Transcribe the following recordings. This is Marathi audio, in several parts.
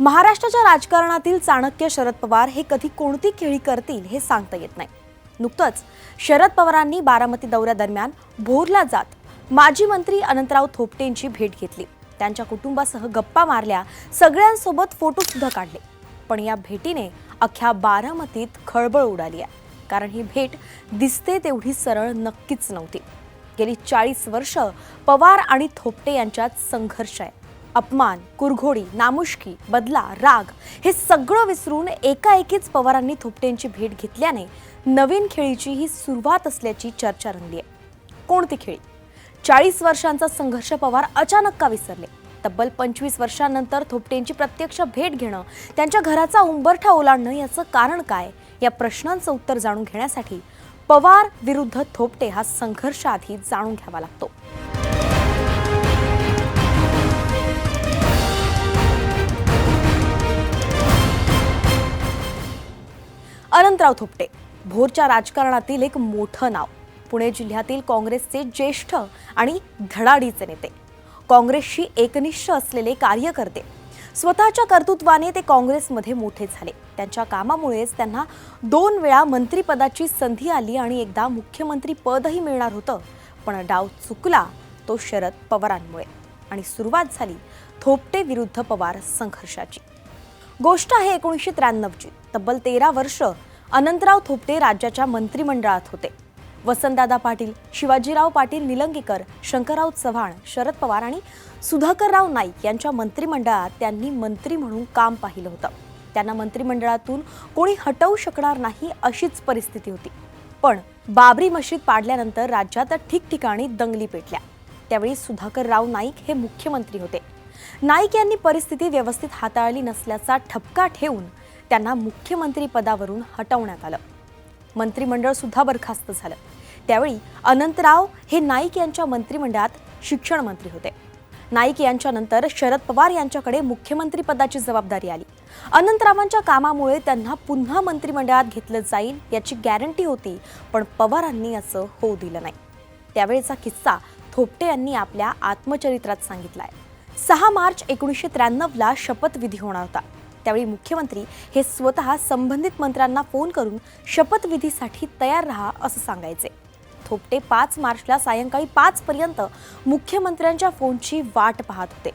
महाराष्ट्राच्या राजकारणातील चाणक्य शरद पवार हे कधी कोणती खेळी करतील हे सांगता येत नाही. नुकतंच शरद पवारांनी बारामती दौऱ्यादरम्यान भोरला जात माजी मंत्री अनंतराव थोपटेंची भेट घेतली. त्यांच्या कुटुंबासह गप्पा मारल्या सगळ्यांसोबत फोटो सुद्धा काढले. पण या भेटीने अख्ख्या बारामतीत खळबळ उडाली आहे. कारण ही भेट दिसते तेवढी सरळ नक्कीच नव्हती. गेली चाळीस वर्ष पवार आणि थोपटे यांच्यात संघर्ष आहे. अपमान कुरघोडी नामुष्की बदला राग हे सगळं विसरून एकाएकीच पवारांनी थोपटेंची भेट घेतल्याने नवीन खेळीची ही सुरुवात असल्याची चर्चा रंगली आहे कोणती खेळी? चाळीस वर्षांचा संघर्ष पवार अचानक का विसरले? तब्बल पंचवीस वर्षांनंतर थोपटेंची प्रत्यक्ष भेट घेणं त्यांच्या घराचा उंबरठा ओलांडणं याचं कारण काय? या प्रश्नांचं उत्तर जाणून घेण्यासाठी पवार विरुद्ध थोपटे हा संघर्ष आधी जाणून घ्यावा लागतो. अनंतराव थोपटे. भोरच्या राजकारणातील एक मोठं नाव. पुणे जिल्ह्यातील काँग्रेसचे ज्येष्ठ आणि धडाडीचे नेते. काँग्रेसशी एकनिष्ठ असलेले कार्यकर्ते. स्वतःच्या कर्तृत्वाने ते काँग्रेसमध्ये मोठे झाले. त्यांच्या कामामुळेच त्यांना दोन वेळा मंत्रिपदाची संधी आली आणि एकदा मुख्यमंत्री पदही मिळणार होतं. पण डाव चुकला तो शरद पवारांमुळे. आणि सुरुवात झाली थोपटे विरुद्ध पवार संघर्षाची. गोष्ट आहे एकोणीसशे त्र्याण्णवची. तब्बल तेरा वर्ष अनंतराव थोपटे राज्याच्या मंत्रिमंडळात होते. वसंतदादा पाटील शिवाजीराव पाटील निलंगेकर शंकरराव चव्हाण शरद पवार आणि सुधाकरराव नाईक यांच्या मंत्रिमंडळात त्यांनी मंत्री म्हणून काम पाहिलं होतं. त्यांना मंत्रिमंडळातून कोणी हटवू शकणार नाही अशीच परिस्थिती होती. पण बाबरी मशीद पाडल्यानंतर राज्यात ठिकठिकाणी दंगली पेटल्या. त्यावेळी सुधाकरराव नाईक हे मुख्यमंत्री होते. नाईक यांनी परिस्थिती व्यवस्थित हाताळली नसल्याचा ठपका ठेवून त्यांना मुख्यमंत्री पदावरून हटवण्यात आलं. मंत्रिमंडळ सुद्धा बरखास्त झालं. त्यावेळी अनंतराव हे नाईक यांच्या मंत्रिमंडळात शिक्षण मंत्री होते. नाईक यांच्यानंतर शरद पवार यांच्याकडे मुख्यमंत्री पदाची जबाबदारी आली. अनंतरावांच्या कामामुळे त्यांना पुन्हा मंत्रिमंडळात घेतलं जाईल याची गॅरंटी होती पण पवारांनी असं होऊ दिलं नाही. त्यावेळेचा किस्सा थोपटे यांनी आपल्या आत्मचरित्रात सांगितला आहे सहा मार्च एकोणीसशे त्र्याण्णवला शपथविधी होणार होता. त्यावेळी मुख्यमंत्री हे स्वतः संबंधित मंत्र्यांना फोन करून शपथविधीसाठी तयार राहा असं सांगायचे. थोपटे पाच मार्चला सायंकाळी पाच पर्यंत मुख्यमंत्र्यांच्या फोनची वाट पाहत होते.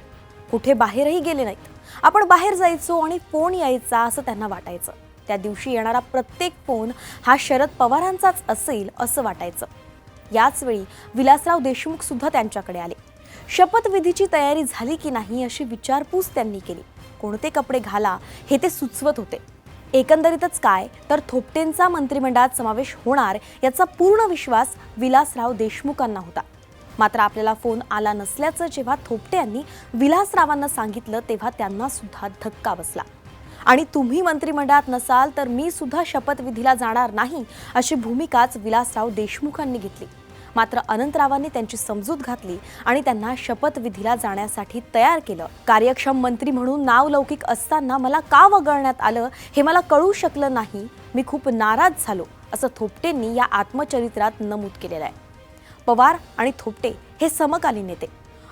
कुठे बाहेरही गेले नाहीत. आपण बाहेर जायचो आणि फोन यायचा असं त्यांना वाटायचं. त्या दिवशी येणारा प्रत्येक फोन हा शरद पवारांचाच असेल असं वाटायचं. याचवेळी विलासराव देशमुख सुद्धा त्यांच्याकडे आले. शपथविधीची तयारी झाली की नाही अशी विचारपूस त्यांनी केली. कोणते कपडे घाला हे ते सुचवत होते. एकंदरीतच काय तर थोपटेंचा मंत्रिमंडळात समावेश होणार याचा पूर्ण विश्वास विलासराव देशमुखांना होता. मात्र आपल्याला फोन आला नसल्याचं जेव्हा थोपटे यांनी विलासरावांना सांगितलं तेव्हा त्यांना सुद्धा धक्का बसला. आणि तुम्ही मंत्रिमंडळात नसाल तर मी सुद्धा शपथविधीला जाणार नाही अशी भूमिकाच विलासराव देशमुखांनी घेतली. मात्र अनंतरावांनी त्यांची समजूत घातली आणि त्यांना शपथविधीला जाण्यासाठी तयार केलं. कार्यक्षम मंत्री म्हणून नाव लौकिक असताना मला का वगळण्यात आलं हे मला कळू शकलं नाही. मी खूप नाराज झालो असं थोपटेंनी या आत्मचरित्रात नमूद केलेलं आहे. पवार आणि थोपटे हे समकालीन नेते.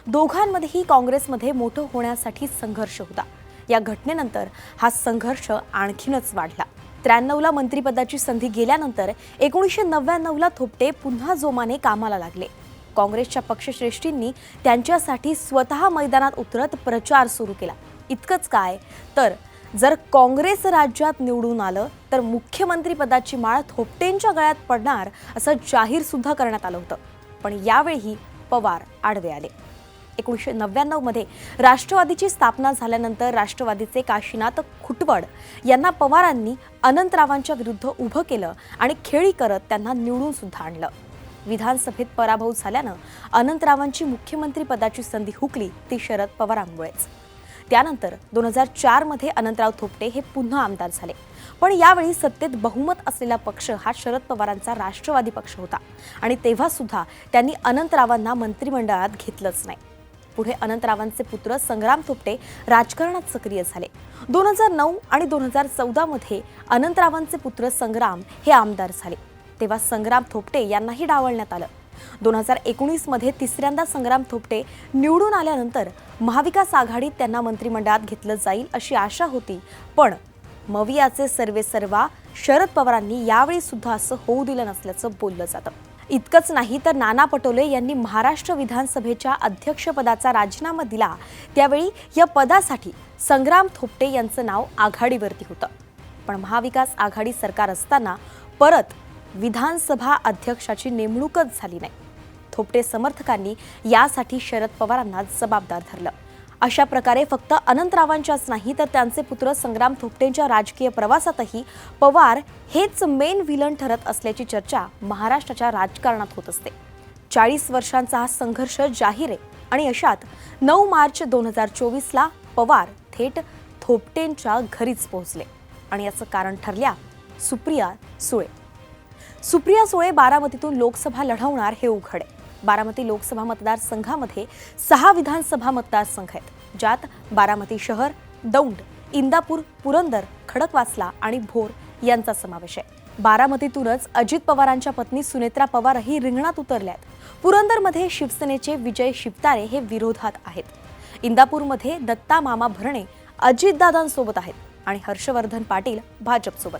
दोघांमध्येही काँग्रेसमध्ये मोठं होण्यासाठी संघर्ष होता. या घटनेनंतर हा संघर्ष आणखीनच वाढला. त्र्याण्णवला मंत्रिपदाची संधी गेल्यानंतर एकोणीसशे नव्याण्णवला थोपटे पुन्हा जोमाने कामाला लागले. काँग्रेसच्या पक्षश्रेष्ठींनी त्यांच्यासाठी स्वतः मैदानात उतरत प्रचार सुरू केला. इतकंच काय? तर जर काँग्रेस राज्यात निवडून आलं तर मुख्यमंत्रीपदाची माळ थोपटेंच्या गळ्यात पडणार असं जाहीर सुद्धा करण्यात आलं होतं. पण यावेळीही पवार आडवे आले. एकोणीसशे नव्याण्णवमध्ये राष्ट्रवादीची स्थापना झाल्यानंतर राष्ट्रवादीचे काशीनाथ खुटवड यांना पवारांनी अनंतरावांच्या विरुद्ध उभं केलं आणि खेळी करत त्यांना निवडून सुद्धा आणलं. विधानसभेत पराभव झाल्यानं अनंतरावांची मुख्यमंत्रीपदाची संधी हुकली ती शरद पवारांमुळेच. त्यानंतर दोन हजार चारमध्ये अनंतराव थोपटे हे पुन्हा आमदार झाले. पण यावेळी सत्तेत बहुमत असलेला पक्ष हा शरद पवारांचा राष्ट्रवादी पक्ष होता आणि तेव्हा सुद्धा त्यांनी अनंतरावांना मंत्रिमंडळात घेतलंच नाही. पुढे अनंतरावांचे पुत्र संग्राम थोपटे राजकारणात सक्रिय झाले. दोन हजार नऊ आणि दोन हजार चौदामध्ये अनंतरावांचे पुत्र संग्राम हे आमदार झाले. तेव्हा संग्राम थोपटे यांनाही डावलण्यात आलं. दोन हजार एकोणीसमध्ये तिसऱ्यांदा संग्राम थोपटे निवडून आल्यानंतर महाविकास आघाडीत त्यांना मंत्रिमंडळात घेतलं जाईल अशी आशा होती. पण मवियाचे सर्वे सर्वा शरद पवारांनी यावेळी सुद्धा असं होऊ दिलं नसल्याचं बोललं जातं. इतकंच नाही तर नाना पटोले यांनी महाराष्ट्र विधानसभेच्या अध्यक्षपदाचा राजीनामा दिला. त्यावेळी या पदासाठी संग्राम थोपटे यांचं नाव आघाडीवरती होतं. पण महाविकास आघाडी सरकार असताना परत विधानसभा अध्यक्षाची नेमणूकच झाली नाही. थोपटे समर्थकांनी यासाठी शरद पवारांना जबाबदार धरलं. अशा प्रकारे फक्त अनंतरावांच्याच नाही तर त्यांचे पुत्र संग्राम थोपटेंच्या राजकीय प्रवासातही पवार हेच मेन व्हिलन ठरत असल्याची चर्चा महाराष्ट्राच्या राजकारणात होत असते. चाळीस वर्षांचा हा संघर्ष जाहीर आहे आणि अशात नऊ मार्च दोन हजार चोवीसला पवार थेट थोपटेंच्या घरीच पोहोचले आणि याचं कारण ठरल्या सुप्रिया सुळे. सुप्रिया सुळे बारामतीतून लोकसभा लढवणार हे उघड आहे. बारामती लोकसभा मतदारसंघामध्ये सहा विधानसभा मतदारसंघ आहेत ज्यात बारामती शहर दौंड इंदापूर पुरंदर खडकवासला आणि भोर यांचा समावेश आहे. बारामतीतूनच अजित पवारांच्या पत्नी सुनेत्रा पवारही रिंगणात उतरल्यात. आहेत पुरंदरमध्ये शिवसेनेचे विजय शिवतारे हे विरोधात आहेत. इंदापूरमध्ये दत्ता मामा भरणे अजितदादांसोबत आहेत आणि हर्षवर्धन पाटील भाजपसोबत.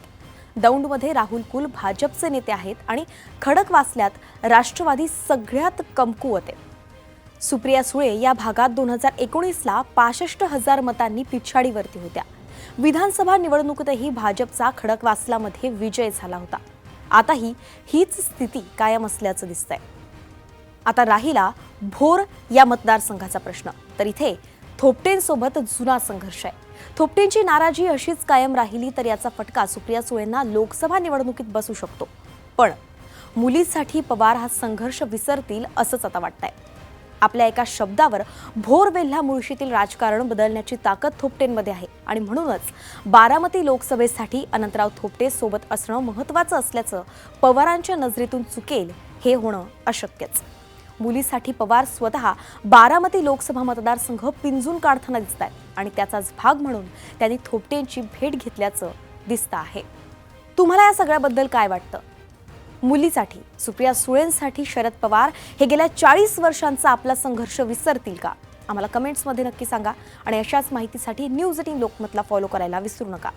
दौंडमध्ये राहुल कुल भाजपचे नेते आहेत आणि खडकवासल्यात राष्ट्रवादी सगळ्यात कमकुवत आहे सुप्रिया सुळे या भागात दोन हजार एकोणीसला पासष्ट हजार मतांनी पिछाडीवरती होत्या. विधानसभा निवडणुकीतही भाजपचा खडकवासलामध्ये विजय झाला होता. आताही हीच स्थिती कायम असल्याचं दिसतंय. आता राहिला भोर या मतदारसंघाचा प्रश्न. तर इथे थोपटेंसोबत जुना संघर्ष आहे. थोपटेंची नाराजी अशीच कायम राहिली तर याचा फटका सुप्रिया सुळेंना लोकसभा निवडणुकीत बसू शकतो. पण मुलीसाठी पवार हा संघर्ष विसरतील असंच आता वाटतंय. आपल्या एका शब्दावर भोर वेल्हा मुळशीतील राजकारण बदलण्याची ताकद थोपटेंमध्ये आहे आणि म्हणूनच बारामती लोकसभेसाठी अनंतराव थोपटे सोबत असणं महत्त्वाचं असल्याचं पवारांच्या नजरेतून चुकेल हे होणं अशक्यच. मुलीसाठी पवार स्वतः बारामती लोकसभा मतदारसंघ पिंजून काढताना दिसत आहेत आणि त्याचाच भाग म्हणून त्यांनी थोपटेंची भेट घेतल्याचं दिसतं आहे. तुम्हाला या सगळ्याबद्दल काय वाटतं? मुलीसाठी सुप्रिया सुळेंसाठी शरद पवार हे गेल्या चाळीस वर्षांचा आपला संघर्ष विसरतील का? आम्हाला कमेंट्समध्ये नक्की सांगा आणि अशाच माहितीसाठी न्यूज एटीन लोकमतला फॉलो करायला विसरू नका.